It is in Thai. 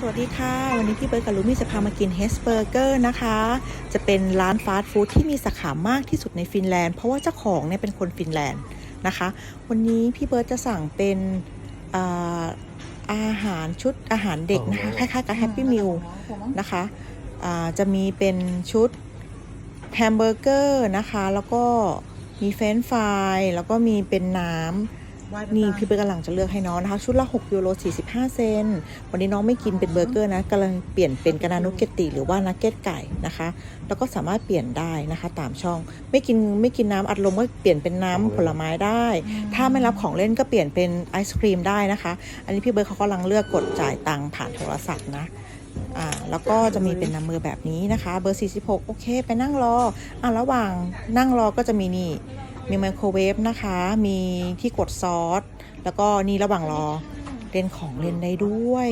สวัสดีค่ะ วันนี้พี่เบิร์ดกับลูมี่จะพามากินเฮสเบอร์เกอร์นะคะ จะเป็นร้านฟาสต์ฟู้ดที่มีสาขามากที่สุดในฟินแลนด์ เพราะว่าเจ้าของเนี่ยเป็นคนฟินแลนด์นะคะ วันนี้พี่เบิร์ดจะสั่งเป็นอ่าอาหารชุดอาหารเด็กนะคะคล้ายๆกับแฮปปี้มิลนะคะอ่าจะมีเป็นชุดแฮมเบอร์เกอร์นะคะ แล้วก็มีเฟรนช์ฟรายแล้วก็มีเป็นน้ำ นี่พี่เบิร์ดกำลังจะเลือกให้น้องนะคะ ชุดละ 6 ยูโร 45 เซน วันนี้น้องไม่กินเป็นเบอร์เกอร์นะกำลังเปลี่ยนเป็นกานานุเกตติหรือว่านักเก็ตไก่นะคะ แล้วก็สามารถเปลี่ยนได้นะคะ ตามช่อง ไม่กินไม่กินน้ำอัดลมก็เปลี่ยนเป็นน้ำผลไม้ได้ ถ้าไม่รับของเล่นก็เปลี่ยนเป็นไอศครีมได้นะคะ อันนี้พี่เบิร์ดเขากำลังเลือกกดจ่ายตังค์ผ่านโทรศัพท์นะอ่าแล้วก็จะมีเป็นน้ำมือแบบนี้นะคะ เบอร์ 46 โอเค ไปนั่งรออ่าระหว่างนั่งรอก็จะมีนี่ มีไมโครเวฟนะคะ มีที่กดซอส แล้วก็นี่ระหว่างรอเล่นของเล่นได้ด้วย